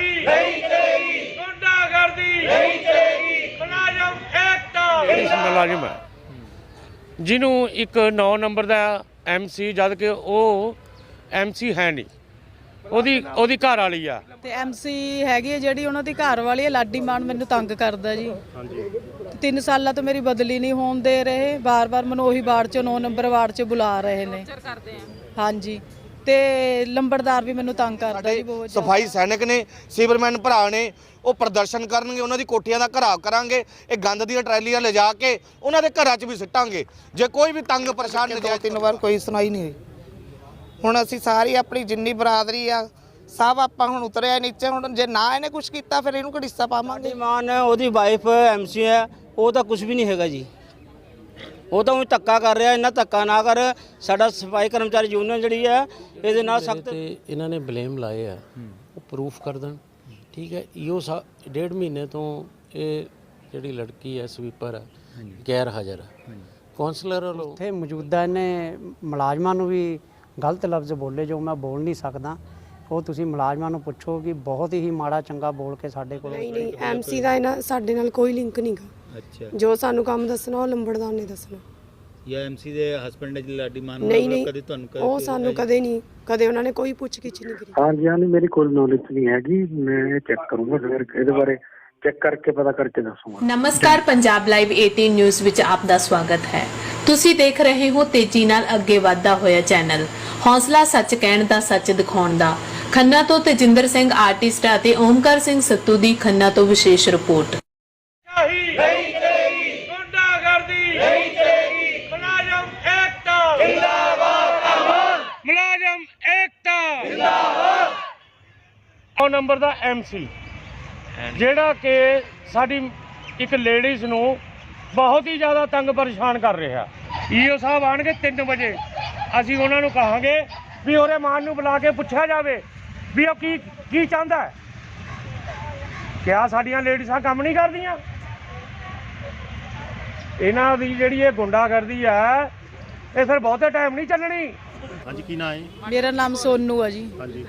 ਨਹੀਂ ਚਲੇਗੀ। ਗੁੰਡਾਗਰਦੀ। ਨਹੀਂ ਚਲੇਗੀ। ਮੁਲਾਜ਼ਮ ਏਕਤਾ। ਇਸ ਮੁਲਾਜ਼ਮ ਹੈ। ਜਿਹਨੂੰ ਇੱਕ 9 ਨੰਬਰ ਦਾ ਐਮਸੀ ਜਦ ਕਿ ਉਹ ਐਮਸੀ ਹੈ ਨਹੀਂ। ਉਹਦੀ ਉਹਦੀ ਘਰ ਵਾਲੀ ਆ। ਤੇ ਐਮਸੀ ਹੈਗੀ ਹੈ ਜਿਹੜੀ ਉਹਨਾਂ ਦੀ ਘਰ ਵਾਲੀ ਹੈ ਲਾਡੀ ਮਾਨ ਮੈਨੂੰ ਤੰਗ ਕਰਦਾ ਜੀ। ਹਾਂਜੀ। ਤਿੰਨ ਸਾਲਾਂ ਤੋਂ ਮੇਰੀ ਬਦਲੀ ਨਹੀਂ ਹੋਣ ਦੇ ਰਹੇ। ਬਾਰ-ਬਾਰ ਮੈਨੂੰ ਉਹੀ ਵਾਰਡ ਚੋਂ 9 ਨੰਬਰ ਵਾਰਡ 'ਚ ਬੁਲਾ ਰਹੇ ਨੇ। ਹਾਂਜੀ। ਤੇ ਲੰਬੜਦਾਰ ਵੀ ਮੈਨੂੰ ਤੰਗ ਕਰਦਾ ਜੀ ਬਹੁਤ ਜ਼ਿਆਦਾ। ਸਫ਼ਾਈ ਸੈਨਿਕ ਨੇ ਸੀਵਰਮੈਨ ਭਰਾ ਨੇ ਉਹ ਪ੍ਰਦਰਸ਼ਨ ਕਰਨਗੇ ਉਹਨਾਂ ਦੀ ਕੋਠੀਆਂ ਦਾ ਘਰਾਵ ਕਰਾਂਗੇ ਇਹ ਗੰਦ ਦੀਆਂ ਟਰੈਲੀਆਂ ਲਿਜਾ ਕੇ ਉਹਨਾਂ ਦੇ ਘਰਾਂ 'ਚ ਵੀ ਸਿੱਟਾਂਗੇ। ਜੇ ਕੋਈ ਵੀ ਤੰਗ ਪਰੇਸ਼ਾਨ ਦੋ ਨਜਾਇਜ਼ ਤਿੰਨ ਵਾਰ ਕੋਈ ਸੁਣਾਈ ਨਹੀਂ ਹੋਈ। ਹੁਣ ਅਸੀਂ ਸਾਰੀ ਆਪਣੀ ਜਿੰਨੀ ਬਰਾਦਰੀ ਆ ਸਭ ਆਪਾਂ ਹੁਣ ਉਤਰਿਆ ਨੀਚੇ ਹੁਣ ਜੇ ਨਾ ਇਹਨੇ ਕੁਝ ਕੀਤਾ ਫਿਰ ਇਹਨੂੰ ਘੜੀਸਾ ਪਾਵਾਂਗੇ? ਮਾਨ ਹੈ ਉਹਦੀ ਵਾਈਫ ਐਮਸੀ ਹੈ ਉਹ ਤਾਂ ਕੁਝ ਵੀ ਨਹੀਂ ਹੈਗਾ ਜੀ। ਉਹ ਤਾਂ ਉਹ ਧੱਕਾ ਕਰ ਰਿਹਾ ਇੰਨਾ ਧੱਕਾ ਨਾ ਕਰ। ਸਾਡਾ ਸਫ਼ਾਈ ਕਰਮਚਾਰੀ ਯੂਨੀਅਨ ਜਿਹੜੀ ਹੈ ਇਹਦੇ ਨਾਲ ਸਖਤ ਇਹਨਾਂ ਨੇ ਬਲੇਮ ਲਾਏ ਆ। ਉਹ ਪ੍ਰੂਫ ਕਰ ਦੇਣ। ਠੀਕ ਹੈ ਇਹੋ ਸਾ ਡੇਢ ਮਹੀਨੇ ਤੋਂ ਇਹ ਜਿਹੜੀ ਲੜਕੀ ਹੈ ਸਵੀਪਰ ਹੈ ਗੈਰ ਹਾਜ਼ਰ ਹੈ ਕਾਉਂਸਲਰ ਵੱਲੋਂ ਉੱਥੇ ਮੌਜੂਦਾ ਨੇ ਮੁਲਾਜ਼ਮਾਂ ਨੂੰ ਵੀ ਗਲਤ ਲਫ਼ਜ਼ ਬੋਲੇ ਜੋ ਮੈਂ ਬੋਲ ਨਹੀਂ ਸਕਦਾ। ਉਹ ਤੁਸੀਂ ਮੁਲਾਜ਼ਮਾਂ ਨੂੰ ਪੁੱਛੋ ਕਿ ਬਹੁਤ ਹੀ ਮਾੜਾ ਚੰਗਾ ਬੋਲ ਕੇ ਸਾਡੇ ਕੋਲ ਨਹੀਂ ਨਹੀਂ ਐਮਸੀ ਦਾ ਇਹਨਾਂ ਸਾਡੇ ਨਾਲ ਕੋਈ ਲਿੰਕ ਨਹੀਂਗਾ ਅੱਛਾ। ਜੋ ਸਾਨੂੰ ਕੰਮ ਦੱਸਣਾ ਉਹ ਲੰਬੜਦਾਰ ਨੇ ਦੱਸਣਾ। ਜਾਂ ਐਮਸੀ ਦੇ ਹਸਬੰਡ ਨੇ ਲਾਡੀ ਮਾਨ ਨਹੀਂ ਕਦੇ ਤੁਹਾਨੂੰ ਕਦੇ ਉਹ ਸਾਨੂੰ ਕਦੇ ਨਹੀਂ ਕਦੇ ਉਹਨਾਂ ਨੇ ਕੋਈ ਪੁੱਛ ਗਿੱਛ ਨਹੀਂ ਕੀਤੀ ਹਾਂਜੀ ਹਾਂਜੀ ਮੇਰੀ ਕੋਈ ਨੌਲੇਜ ਨਹੀਂ ਹੈਗੀ ਮੈਂ ਚੈੱਕ ਕਰੂੰਗਾ ਫਿਰ ਇਹਦੇ ਬਾਰੇ। ਚੈੱਕ ਕਰਕੇ ਪਤਾ ਕਰਕੇ ਦੱਸੂੰਗਾ। ਨਮਸਕਾਰ ਪੰਜਾਬ ਲਾਈਵ 18 ਨਿਊਜ਼ ਵਿੱਚ ਆਪ ਦਾ ਸਵਾਗਤ ਹੈ। ਤੁਸੀਂ ਦੇਖ ਰਹੇ ਹੋ ਤੇਜ਼ੀ ਨਾਲ ਅੱਗੇ ਵਧਦਾ ਹੋਇਆ ਚੈਨਲ। ਹੌਸਲਾ ਸੱਚ ਕਹਿਣ ਦਾ ਸੱਚ ਦਿਖਾਉਣ ਦਾ। ਖੰਨਾ ਤੋਂ ਤੇਜਿੰਦਰ ਸਿੰਘ ਆਰਟਿਸਟ ਅਤੇ ਓਮਕਾਰ ਸਿੰਘ ਸੱਤੂ ਦੀ ਖੰਨਾ ਤੋਂ ਵਿਸ਼ੇਸ਼ ਰਿਪੋਰਟ ਚਾਹੀ ਨਹੀਂ ਚਲੇਗੀ ਗੁੰਡਾਗਰਦੀ ਨਹੀਂ ਚਲੇਗੀ ਮੁਲਾਜ਼ਮ ਏਕਤਾ ਜਿੰਦਾਬਾਦ ਅਮਨ ਮੁਲਾਜ਼ਮ ਏਕਤਾ ਜਿੰਦਾਬਾਦ। 9 ਨੰਬਰ ਦਾ ਐਮਸੀ ਜਿਹੜਾ ਕਿ ਸਾਡੀ ਇੱਕ ਲੇਡੀਜ਼ ਨੂੰ ਬਹੁਤ ਹੀ ਜ਼ਿਆਦਾ ਤੰਗ ਪਰੇਸ਼ਾਨ ਕਰ ਰਿਹਾ। ਈਓ ਸਾਹਿਬ ਆਣਗੇ 3 ਵਜੇ। ਅਸੀਂ ਉਹਨਾਂ ਨੂੰ ਕਹਾਂਗੇ ਵੀ ਉਹਦੇ ਮਾਨ ਨੂੰ ਬੁਲਾ ਕੇ ਪੁੱਛਿਆ ਜਾਵੇ ਵੀ ਉਹ ਕੀ ਕੀ ਚਾਹੁੰਦਾ ਹੈ। ਕਿਆ ਸਾਡੀਆਂ ਲੇਡੀਜ਼ਾਂ ਕੰਮ ਨਹੀਂ ਕਰਦੀਆਂ? ਇਹਨਾਂ ਦੀ ਜਿਹੜੀ ਇਹ ਗੁੰਡਾਗਰਦੀ ਹੈ ਇਹ ਫਿਰ ਬਹੁਤੇ ਟਾਈਮ ਨਹੀਂ ਚੱਲਣੀ। ਹਾਂਜੀ ਕੀ ਨਾਂ ਹੈ? ਮੇਰਾ ਨਾਮ ਸੋਨੂ ਆ ਜੀ। ਹਾਂਜੀ।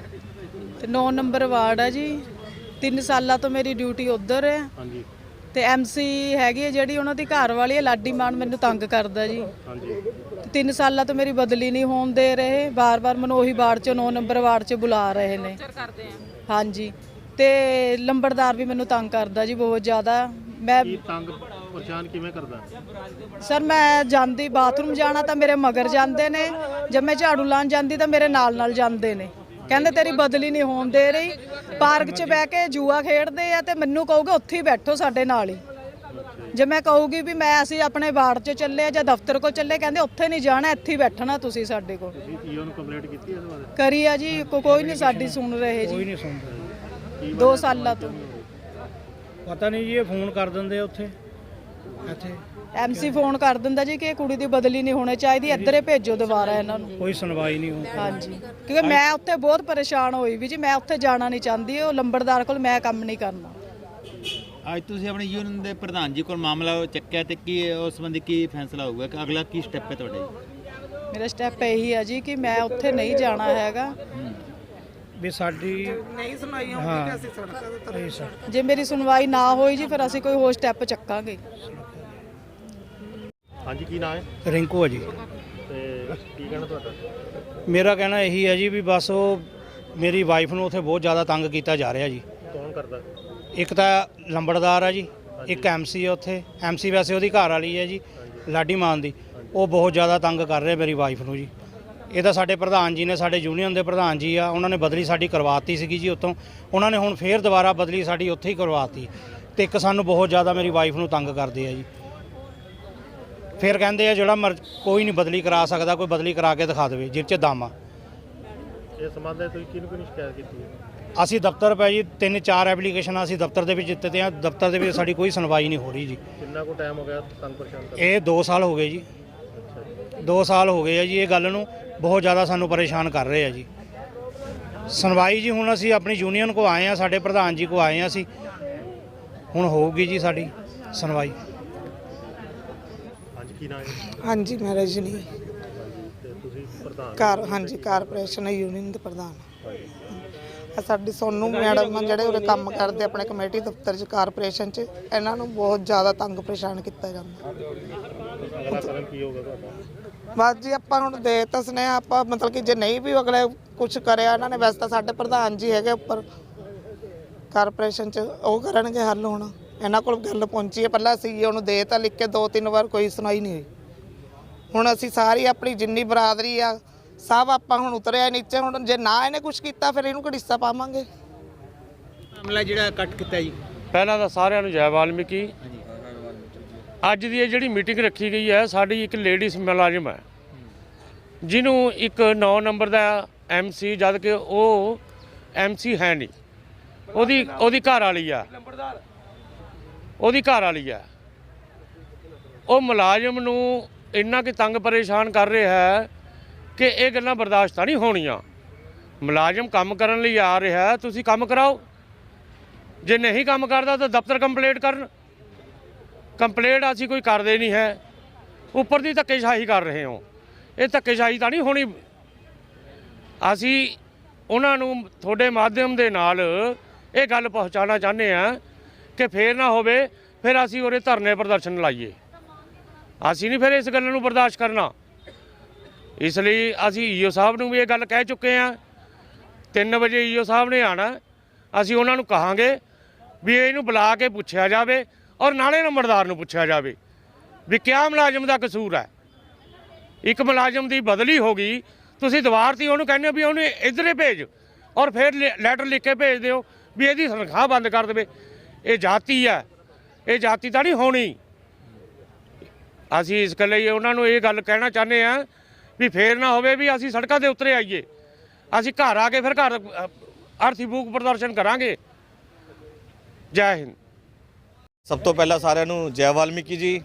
ਤੇ 9 ਨੰਬਰ ਵਾਰਡ ਆ ਜੀ। ਤਿੰਨ ਸਾਲਾਂ ਤੋਂ ਮੇਰੀ ਡਿਊਟੀ ਉੱਧਰ ਹੈ। ਹਾਂਜੀ। ਤੇ ਐਮਸੀ ਹੈਗੀ ਹੈ ਜਿਹੜੀ ਉਹਨਾਂ ਦੀ ਘਰ ਵਾਲੀ ਹੈ ਲਾਡੀ ਮਾਨ ਮੈਨੂੰ ਤੰਗ ਕਰਦਾ ਜੀ। ਹਾਂਜੀ। ਤੇ ਤਿੰਨ ਸਾਲਾਂ ਤੋਂ ਮੇਰੀ ਬਦਲੀ ਨਹੀਂ ਹੋਣ ਦੇ ਰਹੇ। ਬਾਰ-ਬਾਰ ਮੈਨੂੰ ਉਹੀ ਵਾਰਡ ਚੋਂ 9 ਨੰਬਰ ਵਾਰਡ 'ਚ ਬੁਲਾ ਰਹੇ ਨੇ। ਹਾਂਜੀ। ਤੇ ਲੰਬੜਦਾਰ ਵੀ ਮੈਨੂੰ ਤੰਗ ਕਰਦਾ ਜੀ ਬਹੁਤ ਜ਼ਿਆਦਾ। ਮੈਂ ਕੀ ਤੰਗ ਪਰੇਸ਼ਾਨ ਕਿਵੇਂ ਕਰਦਾ? ਸਰ ਮੈਂ ਜਾਂਦੀ ਬਾਥਰੂਮ ਜਾਣਾ ਤਾਂ ਮੇਰੇ ਮਗਰ ਜਾਂਦੇ ਨੇ। ਜਦ ਮੈਂ ਝਾੜੂ ਲਾਉਣ ਜਾਂਦੀ ਤਾਂ ਮੇਰੇ ਨਾਲ ਨਾਲ ਜਾਂਦੇ ਨੇ। ਕਹਿੰਦੇ ਤੇਰੀ ਬਦਲੀ ਨਹੀਂ ਹੋਣ ਦੇ ਰਹੀ। ਪਾਰਕ 'ਚ ਬਹਿ ਕੇ ਜੂਆ ਖੇਡਦੇ ਆ ਤੇ ਮੈਨੂੰ ਕਹੋਗੇ ਉੱਥੇ ਹੀ ਬੈਠੋ ਸਾਡੇ ਨਾਲ ਹੀ। ਜੇ ਮੈਂ ਕਹੂਗੀ ਵੀ ਮੈਂ ਅਸੀਂ ਆਪਣੇ ਵਾਰਡ 'ਚ ਚੱਲੇ ਆ ਜਾਂ ਦਫ਼ਤਰ ਕੋਲ ਚੱਲੇ ਕਹਿੰਦੇ ਉੱਥੇ ਨਹੀਂ ਜਾਣਾ ਇੱਥੇ ਹੀ ਬੈਠਣਾ ਤੁਸੀਂ ਸਾਡੇ ਕੋਲ। ਤੁਸੀਂ ਈਓ ਨੂੰ ਕੰਪਲੇਂਟ ਕੀਤੀ ਇਹਦੇ ਬਾਰੇ? ਕਰੀ ਆ ਜੀ ਕੋ- ਕੋਈ ਨਹੀਂ ਸਾਡੀ ਸੁਣ ਰਹੇ ਜੀ। ਕੋਈ ਨਹੀਂ ਸੁਣ ਰਹੇ। 2 ਸਾਲਾਂ ਤੋਂ। ਪਤਾ ਨਹੀਂ ਜੀ ਇਹ ਫੋਨ ਕਰ ਦਿੰਦੇ ਉੱਥੇ। ਇੱਥੇ? ਐਮਸੀ ਫੋਨ ਕਰ ਦਿੰਦਾ ਜੀ ਕਿ ਇਹ ਕੁੜੀ ਦੀ ਬਦਲੀ ਨਹੀਂ ਹੋਣੀ ਚਾਹੀਦੀ ਇੱਧਰ ਹੀ ਭੇਜੋ ਦੁਬਾਰਾ ਇਹਨਾਂ ਨੂੰ। ਕੋਈ ਸੁਣਵਾਈ ਨਹੀਂ ਹੁੰਦੀ ਹਾਂਜੀ। ਕਿਉਂਕਿ ਮੈਂ ਉੱਥੇ ਬਹੁਤ ਪਰੇਸ਼ਾਨ ਹੋਈ ਵੀ ਜੀ ਮੈਂ ਉੱਥੇ ਜਾਣਾ ਨਹੀਂ ਚਾਹੁੰਦੀ ਉਹ ਲੰਬੜਦਾਰ ਕੋਲ ਮੈਂ ਕੰਮ ਨਹੀਂ ਕਰਨਾ। ਅੱਜ ਤੁਸੀਂ ਆਪਣੇ ਯੂਨੀਅਨ ਦੇ ਪ੍ਰਧਾਨ ਜੀ ਕੋਲ ਮਾਮਲਾ ਚੱਕਿਆ ਤੇ ਕੀ ਉਸ ਸੰਬੰਧੀ ਕੀ ਫੈਸਲਾ ਹੋਊਗਾ? ਕਿ ਅਗਲਾ ਕੀ ਸਟੈਪ ਹੈ ਤੁਹਾਡਾ? ਮੇਰਾ ਸਟੈਪ ਇਹੀ ਹੈ ਜੀ ਕਿ ਮੈਂ ਉੱਥੇ ਨਹੀਂ ਜਾਣਾ ਹੈਗਾ। ਵੀ ਸਾਡੀ ਨਹੀਂ ਸੁਣਾਈ ਹੋਊਗੀ ਤੇ ਅਸੀਂ ਸੜਕਾਂ ਤੇ ਉਤਰ ਜੇ ਮੇਰੀ ਸੁਣਵਾਈ ਨਾ ਹੋਈ ਜੀ ਫਿਰ ਅਸੀਂ ਕੋਈ ਹੋਰ ਸਟੈਪ ਚੱਕਾਂਗੇ। ਹਾਂਜੀ ਕੀ ਨਾਂ ਹੈ? ਰਿੰਕੂ ਆ ਜੀ। ਤੇ ਕੀ ਕਹਿਣਾ ਤੁਹਾਡਾ? ਮੇਰਾ ਕਹਿਣਾ ਇਹੀ ਹੈ ਜੀ ਵੀ ਬਸ ਉਹ ਮੇਰੀ ਵਾਈਫ ਨੂੰ ਉੱਥੇ ਬਹੁਤ ਜ਼ਿਆਦਾ ਤੰਗ ਕੀਤਾ ਜਾ ਰਿਹਾ ਜੀ। ਕੌਣ ਕਰਦਾ? ਇੱਕ ਤਾਂ ਲੰਬੜਦਾਰ ਆ ਜੀ ਇੱਕ ਐਮਸੀ ਆ ਉੱਥੇ। ਐਮਸੀ ਵੈਸੇ ਉਹਦੀ ਘਰ ਵਾਲੀ ਹੈ ਜੀ ਲਾਡੀ ਮਾਨ ਦੀ। ਉਹ ਬਹੁਤ ਜ਼ਿਆਦਾ ਤੰਗ ਕਰ ਰਿਹਾ ਮੇਰੀ ਵਾਈਫ ਨੂੰ ਜੀ। ਇਹ ਤਾਂ ਸਾਡੇ ਪ੍ਰਧਾਨ ਜੀ ਨੇ ਸਾਡੇ ਯੂਨੀਅਨ ਦੇ ਪ੍ਰਧਾਨ ਜੀ ਆ ਉਹਨਾਂ ਨੇ ਬਦਲੀ ਸਾਡੀ ਕਰਵਾਤੀ ਸੀਗੀ ਜੀ ਉੱਥੋਂ। ਉਹਨਾਂ ਨੇ ਹੁਣ ਫੇਰ ਦੁਬਾਰਾ ਬਦਲੀ ਸਾਡੀ ਉੱਥੇ ਹੀ ਕਰਵਾਤੀ। ਤੇ ਇੱਕ ਸਾਨੂੰ ਬਹੁਤ ਜ਼ਿਆਦਾ ਮੇਰੀ ਵਾਈਫ ਨੂੰ ਤੰਗ ਕਰਦੇ ਆ ਜੀ। ਫਿਰ ਕਹਿੰਦੇ ਆ ਜਿਹੜਾ ਮਰ ਕੋਈ ਨਹੀਂ ਬਦਲੀ ਕਰਾ ਸਕਦਾ ਕੋਈ ਬਦਲੀ ਕਰਾ ਕੇ ਦਿਖਾ ਦੇਵੇ ਜਿਹ 'ਚ ਦਮ ਆ। ਇਸ ਸੰਬੰਧ ਵਿੱਚ ਤੁਸੀਂ ਕਿਹਨੂੰ ਕਿਹਨੂੰ ਸ਼ਿਕਾਇਤ ਕੀਤੀ ਹੈ? ਅਸੀਂ ਦਫ਼ਤਰ ਪੈ ਜੀ ਤਿੰਨ ਚਾਰ ਐਪਲੀਕੇਸ਼ਨਾਂ ਅਸੀਂ ਦਫ਼ਤਰ ਦੇ ਵਿੱਚ ਦਿੱਤੇ ਤੇ ਆ ਦਫ਼ਤਰ ਦੇ ਵਿੱਚ ਸਾਡੀ ਕੋਈ ਸੁਣਵਾਈ ਨਹੀਂ ਹੋ ਰਹੀ ਜੀ। ਕਿੰਨਾ ਕੁ ਟਾਈਮ ਹੋ ਗਿਆ ਤੰਗ ਪਰੇਸ਼ਾਨ ਕਰ ਇਹ 2 ਸਾਲ ਹੋ ਗਏ ਜੀ। 2 ਸਾਲ ਹੋ ਗਏ ਆ ਜੀ ਇਹ ਗੱਲ ਨੂੰ। ਬਹੁਤ ਜ਼ਿਆਦਾ ਸਾਨੂੰ ਪਰੇਸ਼ਾਨ ਕਰ ਰਹੇ ਆ ਜੀ। ਸੁਣਵਾਈ ਜੀ ਹੁਣ ਅਸੀਂ ਆਪਣੀ ਯੂਨੀਅਨ ਕੋ ਆਏ ਆ ਸਾਡੇ ਪ੍ਰਧਾਨ ਜੀ ਕੋ ਆਏ ਆ ਅਸੀਂ। ਹੁਣ ਹੋਊਗੀ ਜੀ ਸਾਡੀ ਸੁਣਵਾਈ। ਹਾਂਜੀ ਕੀ ਨਾਂ ਹੈ? ਹਾਂਜੀ ਮੈਂ ਰਜਨੀ। ਤੇ ਤੁਸੀਂ ਪ੍ਰਧਾਨ। ਕਾਰ ਹਾਂਜੀ ਕਾਰਪੋਰੇਸ਼ਨ ਯੂਨੀਅਨ ਦੇ ਪ੍ਰਧਾਨ। ਆਹ ਸਾਡੀ ਸੋਨੂ ਮੈਡਮ ਆ ਜਿਹੜੇ ਉਰੇ ਕੰਮ ਕਰਦੇ ਆਪਣੇ ਕਮੇਟੀ ਦਫ਼ਤਰ 'ਚ ਕਾਰਪੋਰੇਸ਼ਨ 'ਚ ਇਹਨਾਂ ਨੂੰ ਬਹੁਤ ਜ਼ਿਆਦਾ ਤੰਗ ਪਰੇਸ਼ਾਨ ਕੀਤਾ ਜਾਂਦਾ। ਬਸ ਜੀ ਆਪਾਂ ਹੁਣ ਦੇ ਤਾਂ ਸੁਨੇਹਾ ਆਪਾਂ ਮਤਲਬ ਕਿ ਜੇ ਨਹੀਂ ਵੀ ਅਗਲੇ ਕੁਝ ਕਰਿਆ ਇਹਨਾਂ ਨੇ ਵੈਸੇ ਤਾਂ ਸਾਡੇ ਪ੍ਰਧਾਨ ਜੀ ਹੈਗੇ ਉੱਪਰ। ਕਾਰਪੋਰੇਸ਼ਨ 'ਚ ਉਹ ਕਰਨਗੇ ਹੱਲ ਹੁਣ। ਇਹਨਾਂ ਕੋਲ ਗੱਲ ਪਹੁੰਚੀ ਹੈ ਪਹਿਲਾਂ ਸੀਈਓ ਨੂੰ ਦੇ ਤਾਂ ਲਿਖ ਕੇ ਦੋ ਤਿੰਨ ਵਾਰ ਕੋਈ ਸੁਣਾਈ ਨਹੀਂ ਹੋਈ। ਹੁਣ ਅਸੀਂ ਸਾਰੀ ਆਪਣੀ ਜਿੰਨੀ ਬਰਾਦਰੀ ਆ ਸਭ ਆਪਾਂ ਹੁਣ ਉਤਰਿਆ ਨੀਚੇ ਹੁਣ ਜੇ ਨਾ ਇਹਨੇ ਕੁਝ ਕੀਤਾ ਫਿਰ ਇਹਨੂੰ ਘੜੀਸਾ ਪਾਵਾਂਗੇ? ਮਾਮਲਾ ਜਿਹੜਾ ਕੱਟ ਕੀਤਾ ਜੀ। ਪਹਿਲਾਂ ਤਾਂ ਸਾਰਿਆਂ ਨੂੰ ਜੈ ਵਾਲਮੀਕੀ ਅੱਜ ਦੀ ਇਹ ਜਿਹੜੀ ਮੀਟਿੰਗ ਰੱਖੀ ਗਈ ਹੈ, ਸਾਡੀ ਇੱਕ ਲੇਡੀਜ਼ ਮੁਲਾਜ਼ਮ ਹੈ। ਜਿਹਨੂੰ ਇੱਕ 9 ਨੰਬਰ ਦਾ ਐਮਸੀ ਜਦ ਕਿ ਉਹ ਐਮਸੀ ਹੈ ਨਹੀਂ। ਉਹਦੀ ਉਹਦੀ ਘਰ ਵਾਲੀ ਆ। ਉਹਦੀ ਘਰ ਵਾਲੀ ਆ। ਉਹ ਮੁਲਾਜ਼ਮ ਨੂੰ ਇੰਨਾ ਕਿ ਤੰਗ ਪਰੇਸ਼ਾਨ ਕਰ ਰਿਹਾ ਹੈ ਕਿ ਇਹ ਗੱਲਾਂ ਬਰਦਾਸ਼ਤ ਨਹੀਂ ਹੋਣੀਆਂ। ਮੁਲਾਜ਼ਮ ਕੰਮ ਕਰਨ ਲਈ ਆ ਰਿਹਾ ਤੁਸੀਂ ਕੰਮ ਕਰਾਓ। ਜੇ ਨਹੀਂ ਕੰਮ ਕਰਦਾ, ਤਾਂ ਦਫ਼ਤਰ ਕੰਪਲੇਂਟ ਕਰਨ। ਕੰਪਲੇਂਟ ਅਸੀਂ ਕੋਈ ਕਰਦੇ ਨਹੀਂ ਹੈ। ਉੱਪਰ ਦੀ ਧੱਕੇਸ਼ਾਹੀ ਕਰ ਰਹੇ ਹੋ। ਇਹ ਧੱਕੇਸ਼ਾਹੀ ਤਾਂ ਨਹੀਂ ਹੋਣੀ। ਅਸੀਂ ਉਹਨਾਂ ਨੂੰ ਤੁਹਾਡੇ ਮਾਧਿਅਮ ਦੇ ਨਾਲ ਇਹ ਗੱਲ ਪਹੁੰਚਾਉਣਾ ਚਾਹੁੰਦੇ ਆ ਕਿ ਫੇਰ ਨਾ ਹੋਵੇ, ਫਿਰ ਅਸੀਂ ਉਰੇ ਧਰਨੇ ਪ੍ਰਦਰਸ਼ਨ ਲਾਈਏ। ਅਸੀਂ ਨਹੀਂ ਫਿਰ ਇਸ ਗੱਲ ਨੂੰ ਬਰਦਾਸ਼ਤ ਕਰਨਾ। ਇਸ ਲਈ ਅਸੀਂ ਈਓ ਸਾਹਿਬ ਨੂੰ ਵੀ ਇਹ ਗੱਲ ਕਹਿ ਚੁੱਕੇ ਆ 3 ਵਜੇ ਈਓ ਸਾਹਿਬ ਨੇ ਆਣਾ ਅਸੀਂ ਉਹਨਾਂ ਨੂੰ ਕਹਾਂਗੇ ਵੀ ਇਹਨੂੰ ਬੁਲਾ ਕੇ ਪੁੱਛਿਆ ਜਾਵੇ। ਔਰ ਨਾਲੇ ਨੰਬਰਦਾਰ ਨੂੰ ਪੁੱਛਿਆ ਜਾਵੇ ਵੀ ਕਿਆ ਮੁਲਾਜ਼ਮ ਦਾ ਕਸੂਰ ਹੈ? ਇੱਕ ਮੁਲਾਜ਼ਮ ਦੀ ਬਦਲੀ ਹੋ ਗਈ, ਤੁਸੀਂ ਦੀਵਾਰ ਤੇ ਉਹਨੂੰ ਕਹਿੰਦੇ ਹੋ ਵੀ ਉਹਨੂੰ ਇਧਰੇ ਭੇਜ ਔਰ ਫਿਰ ਲੈ- ਲੈਟਰ ਲਿਖ ਕੇ ਭੇਜ ਦਿਓ ਵੀ ਇਹਦੀ ਤਨਖਾਹ ਬੰਦ ਕਰ ਦੇਵੇ। ਇਹ ਜਾਤੀ ਹੈ, ਇਹ ਜਾਤੀ ਤਾਂ ਨਹੀਂ ਹੋਣੀ। ਅਸੀਂ ਇਸ ਗੱਲ ਲਈ ਉਹਨਾਂ ਨੂੰ ਇਹ ਗੱਲ ਕਹਿਣਾ ਚਾਹੁੰਦੇ ਆ ਵੀ ਫੇਰ ਨਾ ਹੋਵੇ ਵੀ ਅਸੀਂ ਸੜਕਾਂ ਦੇ ਉੱਤੇ ਆਈਏ। ਅਸੀਂ ਘਰ ਆ ਕੇ ਫਿਰ ਘਰ ਅਰਥੀ ਬੂਕ ਪ੍ਰਦਰਸ਼ਨ ਕਰਾਂਗੇ। ਜੈ ਹਿੰਦ। ਸਭ ਤੋਂ ਪਹਿਲਾਂ ਸਾਰਿਆਂ ਨੂੰ ਜੈ ਵਾਲਮੀਕੀ ਜੀ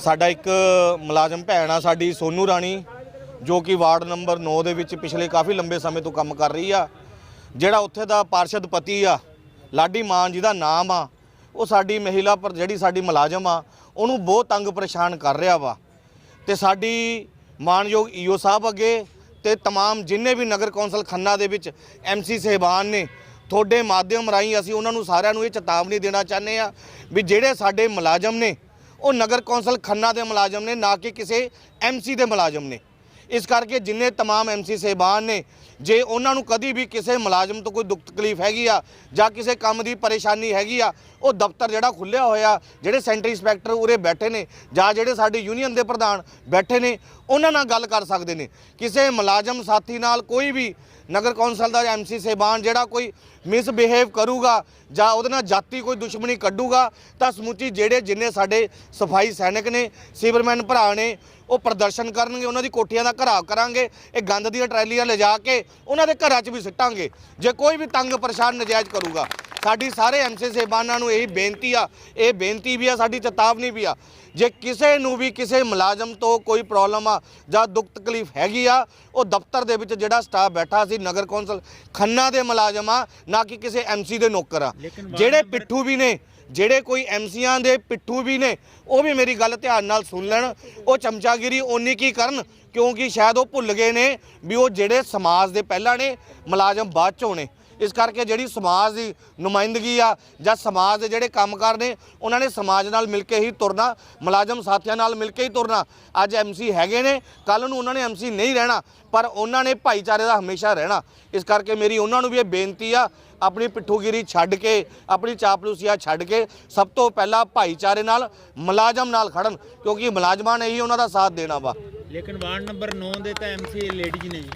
ਸਾਡਾ ਇੱਕ ਮੁਲਾਜ਼ਮ ਭੈਣ ਆ ਸਾਡੀ ਸੋਨੂ ਰਾਣੀ ਜੋ ਕਿ ਵਾਰਡ ਨੰਬਰ 9 ਦੇ ਵਿੱਚ ਪਿਛਲੇ ਕਾਫੀ ਲੰਬੇ ਸਮੇਂ ਤੋਂ ਕੰਮ ਕਰ ਰਹੀ ਆ ਜਿਹੜਾ ਉੱਥੇ ਦਾ ਪਾਰਸ਼ਦ ਪਤੀ ਆ ਲਾਡੀ ਮਾਨ ਜਿਹਦਾ ਨਾਮ ਆ ਉਹ ਸਾਡੀ ਮਹਿਲਾ ਪਰ ਜਿਹੜੀ ਸਾਡੀ ਮੁਲਾਜ਼ਮ ਆ ਉਹਨੂੰ ਬਹੁਤ ਤੰਗ ਪਰੇਸ਼ਾਨ ਕਰ ਰਿਹਾ ਵਾ ਤੇ ਸਾਡੀ ਮਾਨਯੋਗ ਈਓ ਸਾਹਿਬ ਅੱਗੇ ਤੇ तमाम ਜਿੰਨੇ ਵੀ ਨਗਰ ਕੌਂਸਲ ਖੰਨਾ ਦੇ ਵਿੱਚ ਐਮਸੀ ਸਹਿਬਾਨ ਨੇ ਤੁਹਾਡੇ ਮਾਧਿਅਮ ਰਾਹੀਂ ਅਸੀਂ ਉਹਨਾਂ ਨੂੰ ਸਾਰਿਆਂ ਨੂੰ ਇਹ ਚੇਤਾਵਨੀ ਦੇਣਾ ਚਾਹੁੰਦੇ ਆ ਵੀ ਜਿਹੜੇ ਸਾਡੇ ਮੁਲਾਜ਼ਮ ਨੇ ਉਹ ਨਗਰ ਕੌਂਸਲ ਖੰਨਾ ਦੇ ਮੁਲਾਜ਼ਮ ਨੇ ਨਾ ਕਿ ਕਿਸੇ ਐਮਸੀ ਦੇ ਮੁਲਾਜ਼ਮ ਨੇ ਇਸ ਕਰਕੇ ਜਿੰਨੇ तमाम ਐਮਸੀ ਸਹਿਬਾਨ ਨੇ ਜੇ ਉਹਨਾਂ ਨੂੰ ਕਦੀ ਵੀ ਕਿਸੇ ਮੁਲਾਜ਼ਮ ਤੋਂ ਕੋਈ ਦੁੱਖ ਤਕਲੀਫ ਹੈਗੀ ਆ ਜਾਂ ਕਿਸੇ ਕੰਮ ਦੀ ਪਰੇਸ਼ਾਨੀ ਹੈਗੀ ਆ ਉਹ ਦਫ਼ਤਰ ਜਿਹੜਾ ਖੁੱਲਿਆ ਹੋਇਆ, ਜਿਹੜੇ ਸੈਂਟਰ ਇੰਸਪੈਕਟਰ ਉਰੇ ਬੈਠੇ ਨੇ ਜਾਂ ਜਿਹੜੇ ਸਾਡੀ ਯੂਨੀਅਨ ਦੇ ਪ੍ਰਧਾਨ ਬੈਠੇ ਨੇ, ਉਹਨਾਂ ਨਾਲ ਗੱਲ ਕਰ ਸਕਦੇ ਨੇ। ਕਿਸੇ ਮੁਲਾਜ਼ਮ ਸਾਥੀ ਨਾਲ ਕੋਈ ਵੀ ਨਗਰ ਕੌਂਸਲ ਦਾ ਐਮਸੀ ਸਹਿਬਾਨ ਜਿਹੜਾ ਕੋਈ ਮਿਸਬਿਹੇਵ ਕਰੂਗਾ ਜਾਂ ਉਹਦੇ ਨਾਲ ਜਾਤੀ ਕੋਈ ਦੁਸ਼ਮਣੀ ਕੱਢੂਗਾ, ਤਾਂ ਸਮੁੱਚੀ ਜਿਹੜੇ ਜਿੰਨੇ ਸਾਡੇ ਸਫ਼ਾਈ ਸੈਨਿਕ ਨੇ, ਸਿਵਰਮੈਨ ਭਰਾ ਨੇ, ਉਹ ਪ੍ਰਦਰਸ਼ਨ ਕਰਨਗੇ, ਉਹਨਾਂ ਦੀ ਕੋਠੀਆਂ ਦਾ ਘਰਾਵ ਕਰਾਂਗੇ, ਇਹ ਗੰਦ ਦੀਆਂ ਟਰੈਲੀਆਂ ਲਿਜਾ ਕੇ ਉਹਨਾਂ ਦੇ ਘਰਾਂ 'ਚ ਵੀ ਸਿੱਟਾਂਗੇ। ਜੇ ਕੋਈ ਵੀ ਤੰਗ ਪਰੇਸ਼ਾਨ ਨਜਾਇਜ਼ ਕਰੂਗਾ ਸਾਡੀ ਸਾਰੇ ਐਮਸੀ ਸਹਿਬਾਨਾਂ ਨੂੰ ਇਹੀ ਬੇਨਤੀ ਆ ਇਹ ਬੇਨਤੀ ਵੀ ਆ ਸਾਡੀ ਚੇਤਾਵਨੀ ਵੀ ਆ। ਜੇ ਕਿਸੇ ਨੂੰ ਵੀ ਕਿਸੇ ਮੁਲਾਜ਼ਮ ਤੋਂ ਕੋਈ ਪ੍ਰੋਬਲਮ ਆ ਜਾਂ ਦੁੱਖ ਤਕਲੀਫ ਹੈਗੀ ਆ ਉਹ ਦਫ਼ਤਰ ਦੇ ਵਿੱਚ ਜਿਹੜਾ ਸਟਾਫ ਬੈਠਾ ਸੀ ਨਗਰ ਕੌਂਸਲ ਖੰਨਾ ਦੇ ਮੁਲਾਜ਼ਮ ਆ ਨਾ ਕਿ ਕਿਸੇ ਐਮਸੀ ਦੇ ਨੌਕਰ ਆ। ਜਿਹੜੇ ਪਿੱਠੂ ਵੀ ਨੇ ਜਿਹੜੇ ਕੋਈ ਐਮਸੀਆਂ ਦੇ ਪਿੱਠੂ ਵੀ ਨੇ ਉਹ ਵੀ ਮੇਰੀ ਗੱਲ ਧਿਆਨ ਨਾਲ ਸੁਣ ਲੈਣ। ਉਹ ਚਮਚਾਗਿਰੀ ਓਨੀ ਕੀ ਕਰਨ ਕਿਉਂਕਿ ਸ਼ਾਇਦ ਉਹ ਭੁੱਲ ਗਏ ਨੇ ਵੀ ਉਹ ਜਿਹੜੇ ਸਮਾਜ ਦੇ ਪਹਿਲਾਂ ਨੇ ਮੁਲਾਜ਼ਮ ਬਾਅਦ ਚ ਹੋਣੇ ਇਸ ਕਰਕੇ ਜਿਹੜੀ ਸਮਾਜ ਦੀ ਨੁਮਾਇੰਦਗੀ ਆ ਜਾਂ ਸਮਾਜ ਦੇ ਜਿਹੜੇ ਕੰਮਕਾਰ ਨੇ ਉਹਨਾਂ ਨੇ ਸਮਾਜ ਨਾਲ ਮਿਲ ਕੇ ਹੀ ਤੁਰਨਾ ਮੁਲਾਜ਼ਮ ਸਾਥੀਆਂ ਨਾਲ ਮਿਲ ਕੇ ਹੀ ਤੁਰਨਾ। ਅੱਜ ਐਮਸੀ ਹੈਗੇ ਨੇ ਕੱਲ ਨੂੰ ਉਹਨਾਂ ਨੇ ਐਮਸੀ ਨਹੀਂ ਰਹਿਣਾ ਪਰ ਉਹਨਾਂ ਨੇ ਭਾਈਚਾਰੇ ਦਾ ਹਮੇਸ਼ਾ ਰਹਿਣਾ। ਇਸ ਕਰਕੇ ਮੇਰੀ ਉਹਨਾਂ ਨੂੰ ਵੀ ਇਹ ਬੇਨਤੀ ਆ ਆਪਣੀ ਪਿੱਠੂਗਿਰੀ ਛੱਡ ਕੇ ਆਪਣੀ ਚਾਪਲੂਸੀਆ ਛੱਡ ਕੇ ਸਭ ਤੋਂ ਪਹਿਲਾਂ ਭਾਈਚਾਰੇ ਨਾਲ ਮੁਲਾਜ਼ਮ ਨਾਲ ਖੜਨ ਕਿਉਂਕਿ ਮੁਲਾਜ਼ਮਾਂ ਨੇ ਹੀ ਉਹਨਾਂ ਦਾ ਸਾਥ ਦੇਣਾ ਵਾ। ਲੇਕਿਨ ਵਾਰਡ ਨੰਬਰ 9 ਦੇ ਤਾਂ ਐਮਸੀ ਲੇਡੀਜ਼ ਨੇ ਜੀ।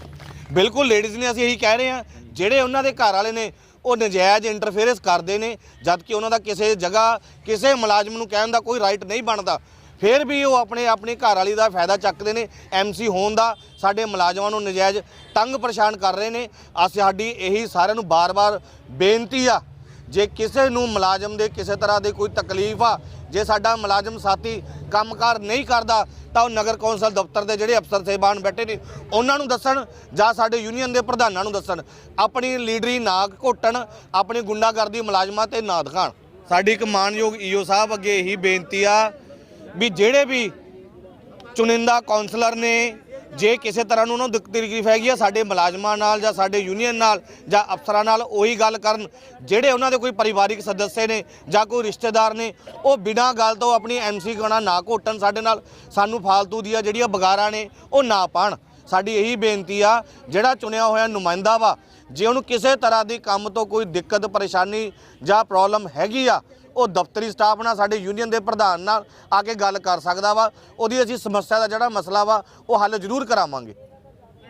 ਬਿਲਕੁਲ ਲੇਡੀਜ਼ ਨੇ ਅਸੀਂ ਇਹੀ ਕਹਿ ਰਹੇ ਹਾਂ। ਜਿਹੜੇ ਉਹਨਾਂ ਦੇ ਘਰ ਵਾਲੇ ਨੇ, ਉਹ ਨਜਾਇਜ਼ ਇੰਟਰਫੇਰੈਂਸ ਕਰਦੇ ਨੇ ਜਦ ਕਿ ਉਹਨਾਂ ਦਾ ਕਿਸੇ ਜਗ੍ਹਾ, ਕਿਸੇ ਮੁਲਾਜ਼ਮ ਨੂੰ ਕਹਿਣ ਦਾ ਕੋਈ ਰਾਈਟ ਨਹੀਂ ਬਣਦਾ। ਫਿਰ ਵੀ ਉਹ ਆਪਣੇ, ਆਪਣੀ ਘਰ ਵਾਲੀ ਦਾ ਫਾਇਦਾ ਚੱਕਦੇ ਨੇ ਐਮਸੀ ਹੋਣ ਦਾ, ਸਾਡੇ ਮੁਲਾਜ਼ਮਾਂ ਨੂੰ ਨਜਾਇਜ਼ ਤੰਗ ਪਰੇਸ਼ਾਨ ਕਰ ਰਹੇ ਨੇ। ਆ ਸਾਡੀ ਇਹੀ ਸਾਰਿਆਂ ਨੂੰ ਬਾਰ-ਬਾਰ ਬੇਨਤੀ ਆ, ਜੇ ਕਿਸੇ ਨੂੰ ਮੁਲਾਜ਼ਮ ਦੇ ਕਿਸੇ ਤਰ੍ਹਾਂ ਦੀ ਕੋਈ ਤਕਲੀਫ ਆ ਜੇ ਸਾਡਾ ਮੁਲਾਜ਼ਮ ਸਾਥੀ ਕੰਮਕਾਰ ਨਹੀਂ ਕਰਦਾ, ਤਾਂ ਉਹ ਨਗਰ ਕੌਂਸਲ ਦਫ਼ਤਰ ਦੇ ਜਿਹੜੇ ਅਫਸਰ ਸਹਿਬਾਨ ਬੈਠੇ ਨੇ, ਉਹਨਾਂ ਨੂੰ ਦੱਸਣ ਜਾਂ ਸਾਡੇ ਯੂਨੀਅਨ ਦੇ ਪ੍ਰਧਾਨਾਂ ਨੂੰ ਦੱਸਣ। ਆਪਣੀ ਲੀਡਰੀ ਨਾ ਘੋਟਣ, ਆਪਣੀ ਗੁੰਡਾਗਰਦੀ ਮੁਲਾਜ਼ਮਾਂ ਤੇ ਨਾ ਦਿਖਾਣ। ਸਾਡੀ ਇੱਕ ਮਾਨਯੋਗ ਈਓ ਸਾਹਿਬ ਅੱਗੇ ਇਹੀ ਬੇਨਤੀ ਆ ਵੀ ਜਿਹੜੇ ਵੀ ਚੁਣਿੰਦਾ ਕੌਂਸਲਰ ਨੇ ਜੇ ਕਿਸੇ ਤਰ੍ਹਾਂ ਨੂੰ ਉਹਨਾਂ ਨੂੰ ਦਿੱਕਤ ਤਕਲੀਫ ਹੈਗੀ ਆ, ਸਾਡੇ ਮੁਲਾਜ਼ਮਾਂ ਨਾਲ ਜਾਂ ਸਾਡੇ ਯੂਨੀਅਨ ਨਾਲ ਜਾਂ ਅਫਸਰਾਂ ਨਾਲ ਉਹੀ ਗੱਲ ਕਰਨ। ਜਿਹੜੇ ਉਹਨਾਂ ਦੇ ਕੋਈ ਪਰਿਵਾਰਿਕ ਸਦੱਸੇ ਨੇ ਜਾਂ ਕੋਈ ਰਿਸ਼ਤੇਦਾਰ ਨੇ, ਉਹ ਬਿਨਾਂ ਗੱਲ ਤੋਂ ਆਪਣੀ ਐਮਸੀ ਗਾਣਾ ਨਾ ਘੋਟਣ ਸਾਡੇ ਨਾਲ। ਸਾਨੂੰ ਫਾਲਤੂ ਦੀਆਂ ਜਿਹੜੀਆਂ ਬਗਾਰਾਂ ਨੇ, ਉਹ ਨਾ ਪਾਣ। ਸਾਡੀ ਇਹੀ ਬੇਨਤੀ ਆ, ਜਿਹੜਾ ਚੁਣਿਆ ਹੋਇਆ ਨੁਮਾਇੰਦਾ ਵਾ ਜੇ ਉਹਨੂੰ ਕਿਸੇ ਤਰ੍ਹਾਂ ਦੀ ਕੰਮ ਤੋਂ ਕੋਈ ਦਿੱਕਤ ਪਰੇਸ਼ਾਨੀ ਜਾਂ ਪ੍ਰੋਬਲਮ ਹੈਗੀ ਆ ਉਹ ਦਫ਼ਤਰੀ ਸਟਾਫ ਨਾਲ ਸਾਡੇ ਯੂਨੀਅਨ ਦੇ ਪ੍ਰਧਾਨ ਨਾਲ ਆ ਕੇ ਗੱਲ ਕਰ ਸਕਦਾ ਵਾ। ਉਹਦੀ ਅਸੀਂ ਸਮੱਸਿਆ ਦਾ ਜਿਹੜਾ ਮਸਲਾ ਵਾ ਉਹ ਹੱਲ ਜ਼ਰੂਰ ਕਰਾਵਾਂਗੇ।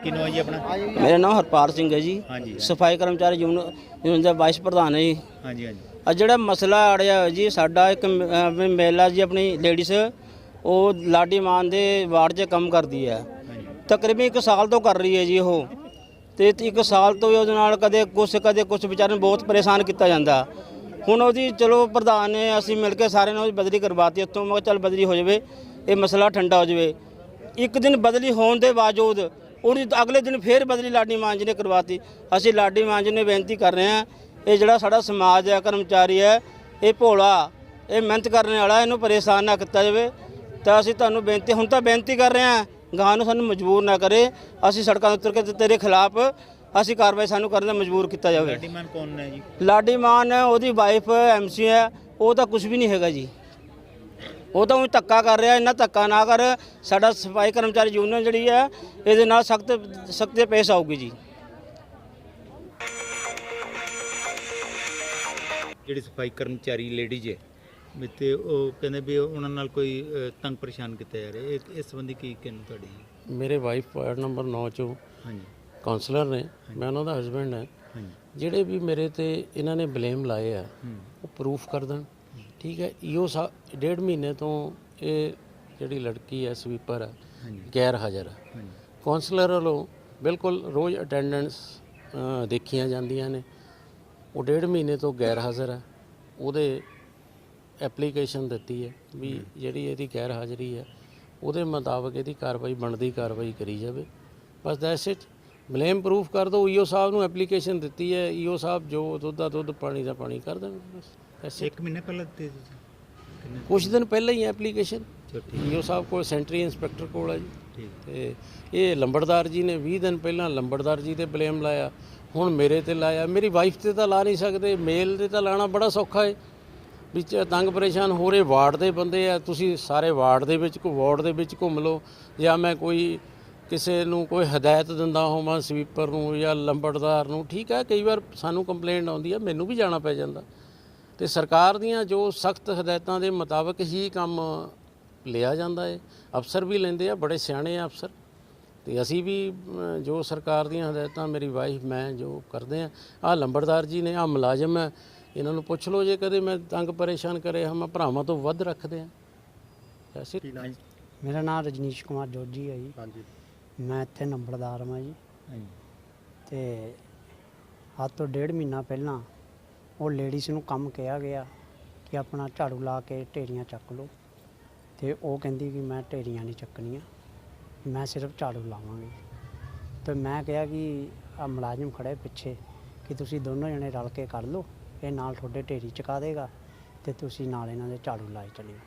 ਕਿੰਨੂ ਜੀ ਆਪਣਾ? ਮੇਰਾ ਨਾਮ ਹਰਪਾਲ ਸਿੰਘ ਹੈ ਜੀ। ਸਫ਼ਾਈ ਕਰਮਚਾਰੀ ਯੂਨੀਅਨ ਦਾ ਵਾਈਸ ਪ੍ਰਧਾਨ ਹੈ ਜੀ। ਹਾਂਜੀ ਹਾਂਜੀ। ਆ ਜਿਹੜਾ ਮਸਲਾ ਅੜਿਆ ਹੋਇਆ ਜੀ ਸਾਡਾ ਇੱਕ ਮ- ਅਹ ਆਪਣੀ ਮਹਿਲਾ ਜੀ ਆਪਣੀ ਲੇਡੀਜ਼ ਉਹ ਲਾਡੀ ਮਾਨ ਦੇ ਵਾਰਡ 'ਚ ਕੰਮ ਕਰਦੀ ਹੈ। ਤਕਰੀਬਨ ਇੱਕ ਸਾਲ ਤੋਂ ਕਰ ਰਹੀ ਹੈ ਜੀ ਉਹ। ਤੇ ਇੱਕ ਸਾਲ ਤੋਂ ਹੀ ਉਹਦੇ ਨਾਲ ਕਦੇ ਕੁਛ ਕਦੇ ਕੁਛ ਵਿਚਾਰੇ ਨੂੰ ਬਹੁਤ ਪਰੇਸ਼ਾਨ ਕੀਤਾ ਜਾਂਦਾ। ਹੁਣ ਉਹਦੀ ਚਲੋ ਪ੍ਰਧਾਨ ਨੇ ਅਸੀਂ ਮਿਲ ਕੇ ਸਾਰਿਆਂ ਨੇ ਉਹਦੀ ਬਦਲੀ ਕਰਵਾਤੀ, ਉੱਥੋਂ ਮੈਂ ਕਿਹਾ ਚੱਲ ਬਦਲੀ ਹੋ ਜਾਵੇ, ਇਹ ਮਸਲਾ ਠੰਡਾ ਹੋ ਜਾਵੇ। ਇੱਕ ਦਿਨ ਬਦਲੀ ਹੋਣ ਦੇ ਬਾਵਜੂਦ ਉਹਦੀ ਅਗਲੇ ਦਿਨ ਫੇਰ ਬਦਲੀ ਲਾਡੀ ਮਾਨ ਜੀ ਨੇ ਕਰਵਾਤੀ। ਅਸੀਂ ਲਾਡੀ ਮਾਨ ਜੀ ਨੇ ਬੇਨਤੀ ਕਰ ਰਹੇ ਹਾਂ, ਇਹ ਜਿਹੜਾ ਸਾਡਾ ਸਮਾਜ ਹੈ, ਕਰਮਚਾਰੀ ਹੈ, ਇਹ ਭੋਲਾ, ਇਹ ਮਿਹਨਤ ਕਰਨ ਵਾਲਾ, ਇਹਨੂੰ ਪਰੇਸ਼ਾਨ ਨਾ ਕੀਤਾ ਜਾਵੇ। ਤਾਂ ਅਸੀਂ ਤੁਹਾਨੂੰ ਬੇਨਤੀ, ਹੁਣ ਤਾਂ ਬੇਨਤੀ ਕਰ ਰਹੇ ਹਾਂ ਗਾਹਾਂ ਨੂੰ ਸਾਨੂੰ ਮਜਬੂਰ ਨਾ ਕਰੇ ਅਸੀਂ ਸੜਕਾਂ ਉੱਤੇ ਉਤਰ ਕੇ ਤੇਰੇ ਖਿਲਾਫ ਅਸੀਂ ਕਾਰਵਾਈ ਸਾਨੂੰ ਕਰਨ ਦਾ ਮਜਬੂਰ ਕੀਤਾ ਜਾਵੇ। ਲਾਡੀ ਮਾਨ ਕੌਣ ਹੈ ਜੀ? ਲਾਡੀ ਮਾਨ ਉਹਦੀ ਵਾਈਫ ਐਮਸੀ ਹੈ ਉਹ ਤਾਂ ਕੁਝ ਵੀ ਨਹੀਂ ਹੈਗਾ ਜੀ। ਉਹ ਤਾਂ ਉਹ ਧੱਕਾ ਕਰ ਰਿਹਾ ਇੰਨਾ ਧੱਕਾ ਨਾ ਕਰ ਸਾਡਾ ਸਫ਼ਾਈ ਕਰਮਚਾਰੀ ਯੂਨੀਅਨ ਜਿਹੜੀ ਹੈ ਇਹਦੇ ਨਾਲ ਸਖਤ ਸਖਤ ਪੇਸ਼ ਆਊਗੀ ਜੀ। ਜਿਹੜੀ ਸਫ਼ਾਈ ਕਰਮਚਾਰੀ ਲੇਡੀਜ਼ ਹੈ ਵੀ ਤੇ ਉਹ ਕਹਿੰਦੇ ਵੀ ਉਹਨਾਂ ਨਾਲ ਕੋਈ ਅ, ਤੰਗ ਪਰੇਸ਼ਾਨ ਕੀਤਾ ਜਾ ਰਿਹਾ। ਇਹ ਇਸ ਸੰਬੰਧੀ ਕੀ ਕਹਿਣਾ ਤੁਹਾਡੀ? ਮੇਰੇ ਵਾਈਫ ਵਾਰਡ ਨੰਬਰ 9 ਚੋਂ ਹਾਂਜੀ। ਕਾਉਂਸਲਰ ਨੇ ਮੈਂ ਉਹਨਾਂ ਦਾ ਹਸਬੰਡ ਹਾਂ। ਹਾਂਜੀ। ਜਿਹੜੇ ਵੀ ਮੇਰੇ ਤੇ ਇਹਨਾਂ ਨੇ ਬਲੇਮ ਲਾਏ ਆ ਉਹ ਪ੍ਰੂਫ ਕਰ ਦੇਣ। ਠੀਕ ਹੈ ਈਓ ਸਾ ਡੇਢ ਮਹੀਨੇ ਤੋਂ ਇਹ ਜਿਹੜੀ ਲੜਕੀ ਹੈ ਸਵੀਪਰ ਹੈ ਗੈਰ ਹਾਜ਼ਰ ਹੈ। ਹਾਂਜੀ। ਕਾਉਂਸਲਰ ਵੱਲੋਂ ਬਿਲਕੁਲ ਰੋਜ਼ ਅਟੈਂਡੈਂਸ ਦੇਖੀਆਂ ਜਾਂਦੀਆਂ ਨੇ। ਉਹ ਡੇਢ ਮਹੀਨੇ ਤੋਂ ਗੈਰ ਹਾਜ਼ਰ ਹੈ। ਉਹਦੇ ਐਪਲੀਕੇਸ਼ਨ ਦਿੱਤੀ ਹੈ ਵੀ ਜਿਹੜੀ ਇਹਦੀ ਗੈਰ ਹਾਜ਼ਰੀ ਹੈ ਉਹਦੇ ਮੁਤਾਬਕ ਇਹਦੀ ਕਾਰਵਾਈ ਬਣਦੀ ਕਾਰਵਾਈ ਕਰੀ ਜਾਵੇ। ਬਸ ਦੈਟਸ ਇਟ ਬਲੇਮ ਪ੍ਰੂਫ ਕਰ ਦੋ ਈਓ ਸਾਹਿਬ ਨੂੰ ਐਪਲੀਕੇਸ਼ਨ ਦਿੱਤੀ ਹੈ ਈਓ ਸਾਹਿਬ ਜੋ ਦੁੱਧ ਦਾ ਦੁੱਧ ਪਾਣੀ ਦਾ ਪਾਣੀ ਕਰ ਦੇਣ ਬਸ। ਇੱਕ ਮਹੀਨੇ ਪਹਿਲਾਂ ਦਿੱਤੇ ਕਿੰਨੇ ਕੁਝ ਦਿਨ ਪਹਿਲਾਂ ਹੀ ਐਪਲੀਕੇਸ਼ਨ ਈਓ ਸਾਹਿਬ ਕੋਲ ਸੈਂਟਰੀ ਇੰਸਪੈਕਟਰ ਕੋਲ ਹੈ ਜੀ। ਤੇ ਇਹ ਲੰਬੜਦਾਰ ਜੀ ਨੇ 20 ਦਿਨ ਪਹਿਲਾਂ ਲੰਬੜਦਾਰ ਜੀ ਤੇ ਬਲੇਮ ਲਾਇਆ ਹੁਣ ਮੇਰੇ ਤੇ ਲਾਇਆ। ਮੇਰੀ ਵਾਈਫ ਤੇ ਤਾਂ ਲਾ ਨਹੀਂ ਸਕਦੇ ਮੇਲ ਤੇ ਤਾਂ ਲਾਣਾ ਬੜਾ ਸੌਖਾ ਹੈ। ਵਿੱਚ ਤੰਗ ਪਰੇਸ਼ਾਨ ਹੋ ਰਹੇ ਵਾਰਡ ਦੇ ਬੰਦੇ ਆ, ਤੁਸੀਂ ਸਾਰੇ ਵਾਰਡ ਦੇ ਵਿੱਚ ਕੋ ਵਾਰਡ ਦੇ ਵਿੱਚ ਘੁੰਮ ਲਓ, ਜਾਂ ਮੈਂ ਕੋਈ ਕਿਸੇ ਨੂੰ ਕੋਈ ਹਦਾਇਤ ਦਿੰਦਾ ਹੋਵਾਂ ਸਵੀਪਰ ਨੂੰ ਜਾਂ ਲੰਬੜਦਾਰ ਨੂੰ, ਠੀਕ ਹੈ ਕਈ ਵਾਰ ਸਾਨੂੰ ਕੰਪਲੇਂਟ ਆਉਂਦੀ ਹੈ ਮੈਨੂੰ ਵੀ ਜਾਣਾ ਪੈ ਜਾਂਦਾ। ਤੇ ਸਰਕਾਰ ਦੀਆਂ ਜੋ ਸਖਤ ਹਦਾਇਤਾਂ ਦੇ ਮੁਤਾਬਕ ਹੀ ਕੰਮ ਲਿਆ ਜਾਂਦਾ ਹੈ ਅਫਸਰ ਵੀ ਲੈਂਦੇ ਆ, ਬੜੇ ਸਿਆਣੇ ਆ ਅਫਸਰ। ਤੇ ਅਸੀਂ ਵੀ ਜੋ ਸਰਕਾਰ ਦੀਆਂ ਹਦਾਇਤਾਂ, ਮੇਰੀ ਵਾਈਫ, ਮੈਂ ਜੋ ਕਰਦੇ ਆ ਆ ਲੰਬੜਦਾਰ ਜੀ ਨੇ ਆ ਮੁਲਾਜ਼ਮ ਹੈ ਇਹਨਾਂ ਨੂੰ ਪੁੱਛ ਲਓ ਜੇ ਕਦੇ ਮੈਂ ਤੰਗ ਪਰੇਸ਼ਾਨ ਕਰੇ ਹਮ ਭਰਾਵਾਂ ਤੋਂ ਵੱਧ ਰੱਖਦੇ ਆ ਐਸੇ ਮੇਰਾ ਨਾਮ ਰਜਨੀਸ਼ ਕੁਮਾਰ ਜੋਜੀ ਹੈ ਜੀ। ਹਾਂਜੀ। ਮੈਂ ਇੱਥੇ ਨੰਬਰਦਾਰ ਹਾਂ ਜੀ। ਹਾਂਜੀ। ਤੇ ਅੱਜ ਤੋਂ ਡੇਢ ਮਹੀਨਾ ਪਹਿਲਾਂ ਉਹ ਲੇਡੀਜ਼ ਨੂੰ ਕੰਮ ਕਿਹਾ ਗਿਆ ਕਿ ਆਪਣਾ ਝਾੜੂ ਲਾ ਕੇ ਢੇਰੀਆਂ ਚੱਕ ਲਓ। ਤੇ ਉਹ ਕਹਿੰਦੀ ਕਿ ਮੈਂ ਢੇਰੀਆਂ ਨਹੀਂ ਚੱਕਣੀਆਂ ਮੈਂ ਸਿਰਫ ਝਾੜੂ ਲਾਵਾਂਗੀ। ਤੇ ਮੈਂ ਕਿਹਾ ਕਿ ਆ ਮੁਲਾਜ਼ਮ ਖੜੇ ਪਿੱਛੇ ਕਿ ਤੁਸੀਂ ਦੋਨੋਂ ਜਣੇ ਰਲ ਕੇ ਕਰ ਲਓ। ਇਹ ਨਾਲ ਤੁਹਾਡੇ ਢੇਰੀ ਚੁਕਾ ਦੇਗਾ ਤੇ ਤੁਸੀਂ ਨਾਲ ਇਹਨਾਂ ਦੇ ਝਾੜੂ ਲਾਏ ਚਲਿਓ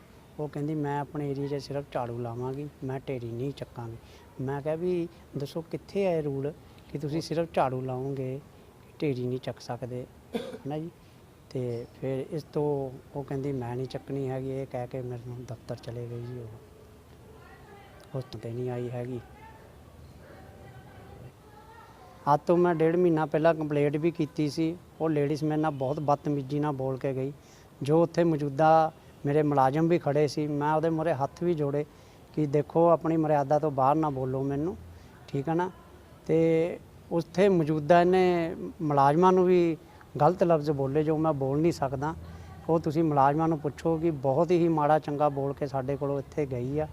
ਉਹ ਕਹਿੰਦੀ, ਮੈਂ ਆਪਣੇ ਏਰੀਆ 'ਚ ਸਿਰਫ ਝਾੜੂ ਲਾਵਾਂਗੀ, ਮੈਂ ਢੇਰੀ ਨਹੀਂ ਚੱਕਾਂਗੀ। ਮੈਂ ਕਿਹਾ ਵੀ ਦੱਸੋ ਕਿੱਥੇ ਹੈ ਰੂਲ ਕਿ ਤੁਸੀਂ ਸਿਰਫ ਝਾੜੂ ਲਾਓਗੇ, ਢੇਰੀ ਨਹੀਂ ਚੱਕ ਸਕਦੇ ਹੈ ਜੀ? ਤੇ ਫਿਰ ਇਸ ਤੋਂ ਉਹ ਕਹਿੰਦੀ, ਮੈਂ ਨਹੀਂ ਚੱਕਣੀ ਹੈਗੀ। ਇਹ ਕਹਿ ਕੇ ਮੇਰੇ ਨੂੰ ਦਫ਼ਤਰ ਚਲੇ ਗਈ ਜੀ ਉਹ। ਉਸ ਤੇ ਨਹੀਂ ਆਈ ਹੈਗੀ। ਅੱਜ ਤੋਂ ਮੈਂ ਡੇਢ ਮਹੀਨਾ ਪਹਿਲਾਂ ਕੰਪਲੇਂਟ ਵੀ ਕੀਤੀ ਸੀ। ਉਹ ਲੇਡੀਜ਼ ਮੇਰੇ ਨਾਲ ਬਹੁਤ ਬਦਤਮੀਜ਼ੀ ਨਾਲ ਬੋਲ ਕੇ ਗਈ। ਜੋ ਉੱਥੇ ਮੌਜੂਦਾ ਮੇਰੇ ਮੁਲਾਜ਼ਮ ਵੀ ਖੜੇ ਸੀ, ਮੈਂ ਉਹਦੇ ਮੂਹਰੇ ਹੱਥ ਵੀ ਜੋੜੇ ਕਿ ਦੇਖੋ ਆਪਣੀ ਮਰਿਆਦਾ ਤੋਂ ਬਾਹਰ ਨਾ ਬੋਲੋ ਮੈਨੂੰ, ਠੀਕ ਹੈ ਨਾ? ਤੇ ਉੱਥੇ ਮੌਜੂਦਾ ਇਹਨੇ ਮੁਲਾਜ਼ਮਾਂ ਨੂੰ ਵੀ ਗਲਤ ਲਫ਼ਜ਼ ਬੋਲੇ ਜੋ ਮੈਂ ਬੋਲ ਨਹੀਂ ਸਕਦਾ। ਉਹ ਤੁਸੀਂ ਮੁਲਾਜ਼ਮਾਂ ਨੂੰ ਪੁੱਛੋ ਕਿ ਬਹੁਤ ਹੀ ਮਾੜਾ ਚੰਗਾ ਬੋਲ ਕੇ ਸਾਡੇ ਕੋਲੋਂ ਇੱਥੇ ਗਈ ਆ।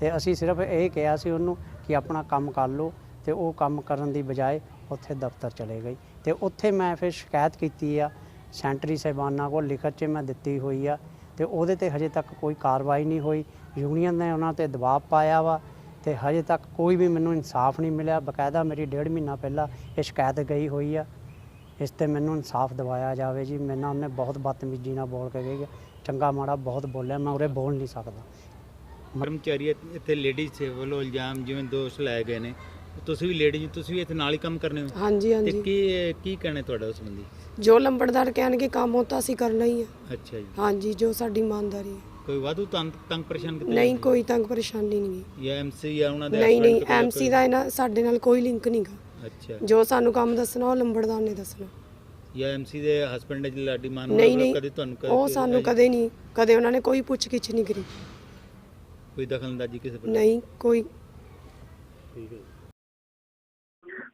ਤੇ ਅਸੀਂ ਸਿਰਫ ਇਹ ਕਿਹਾ ਸੀ ਉਹਨੂੰ ਕਿ ਆਪਣਾ ਕੰਮ ਕਰ ਲਓ ਤੇ ਉਹ ਕੰਮ ਕਰਨ ਦੀ ਬਜਾਏ ਉੱਥੇ ਦਫ਼ਤਰ ਚਲੇ ਗਈ ਤੇ ਉੱਥੇ ਮੈਂ ਫਿਰ ਸ਼ਿਕਾਇਤ ਕੀਤੀ ਆ, ਸੈਂਟਰੀ ਸਾਹਿਬਾਨਾਂ ਕੋਲ ਲਿਖਤ 'ਚ ਮੈਂ ਦਿੱਤੀ ਹੋਈ ਆ ਤੇ ਉਹਦੇ ਤੇ ਹਜੇ ਤੱਕ ਕੋਈ ਕਾਰਵਾਈ ਨਹੀਂ ਹੋਈ। ਯੂਨੀਅਨ ਨੇ ਉਹਨਾਂ ਤੇ ਦਬਾਅ ਪਾਇਆ ਵਾ ਤੇ ਹਜੇ ਤੱਕ ਕੋਈ ਵੀ ਮੈਨੂੰ ਇਨਸਾਫ ਨਹੀਂ ਮਿਲਿਆ। ਬਕਾਇਦਾ ਮੇਰੀ ਡੇਢ ਮਹੀਨਾ ਪਹਿਲਾਂ ਇਹ ਸ਼ਿਕਾਇਤ ਗਈ ਹੋਈ ਆ। ਇਸ ਤੇ ਮੈਨੂੰ ਇਨਸਾਫ ਦਿਵਾਇਆ ਜਾਵੇ ਜੀ। ਮੇਰੇ ਉਹਨੇ ਬਹੁਤ ਬਦਤਮੀਜ਼ੀ ਨਾਲ ਬੋਲ ਕੇ ਗਈ ਚੰਗਾ ਮਾੜਾ ਬਹੁਤ ਬੋਲਿਆ, ਮੈਂ ਉਰੇ ਬੋਲ ਨਹੀਂ ਸਕਦਾ। ਕਰਮਚਾਰੀ ਇੱਥੇ ਲੇਡੀਜ਼ ਵੱਲੋਂ ਇਲਜ਼ਾਮ ਜਿਵੇਂ ਦੋਸ਼ ਲਾਏ ਗਏ ਨੇ ਤੁਸੀਂ ਵੀ ਲੇਡੀ ਤੁਸੀਂ ਵੀ ਇੱਥੇ ਨਾਲ ਹੀ ਕੰਮ ਕਰਨੇ ਹੋ? ਹਾਂਜੀ ਤੇ ਹਾਂਜੀ। ਕੀ ਕੀ ਕਹਿਣਾ ਤੁਹਾਡਾ ਉਸ ਸੰਬੰਧੀ? ਜੋ ਲੰਬੜਦਾਰ ਕਹਿਣਗੇ ਕੰਮ ਉਹ ਤਾਂ ਅਸੀਂ ਕਰਨਾ ਹੀ ਆ। ਅੱਛਾ ਜੀ। ਹਾਂਜੀ ਜੋ ਸਾਡੀ ਇਮਾਨਦਾਰੀ ਹੈ ਕੋਈ ਵਾਧੂ ਤੰਗ ਤੰਗ ਪਰੇਸ਼ਾਨ ਕੀਤਾ ਨਹੀਂ ਕੋਈ ਤੰਗ ਪਰੇਸ਼ਾਨੀ ਨਹੀਂ। ਜਾਂ ਐਮਸੀ ਜਾਂ ਉਹਨਾਂ ਦੇ ਨਹੀਂ ਨਹੀਂ ਐਮਸੀ ਦਾ ਇਹਨਾਂ ਸਾਡੇ ਨਾਲ ਕੋਈ ਲਿੰਕ ਨਹੀਂਗਾ ਅੱਛਾ। ਜੋ ਸਾਨੂੰ ਕੰਮ ਦੱਸਣਾ ਉਹ ਲੰਬੜਦਾਰ ਨੇ ਦੱਸਣਾ। ਜਾਂ ਐਮਸੀ ਦੇ ਹਸਬੰਡ ਨੇ ਲਾਡੀ ਮਾਨ ਨਹੀਂ ਨਹੀਂ ਕਦੇ ਤੁਹਾਨੂੰ ਕਦੇ ਉਹ ਸਾਨੂੰ ਕਦੇ ਨਹੀਂ ਕਦੇ ਉਹਨਾਂ ਨੇ ਕੋਈ ਪੁੱਛ ਗਿੱਛ ਨਹੀਂ ਕਰੀ। ਕੋਈ ਦਖਲਅੰਦਾਜ਼ੀ ਕਿਸੇ ਪ੍ਰਕਾਰ? ਨਹੀਂ ਕੋਈ।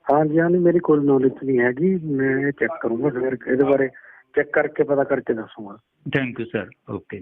ਹਾਂਜੀ ਹਾਂਜੀ, ਮੇਰੀ ਕੋਈ ਨੌਲੇਜ ਨਹੀਂ ਹੈਗੀ, ਮੈਂ ਚੈੱਕ ਕਰੂੰਗਾ ਫਿਰ ਇਹਦੇ ਬਾਰੇ ਚੈੱਕ ਕਰਕੇ ਪਤਾ ਕਰਕੇ ਦੱਸੂੰਗਾ। Thank you sir okay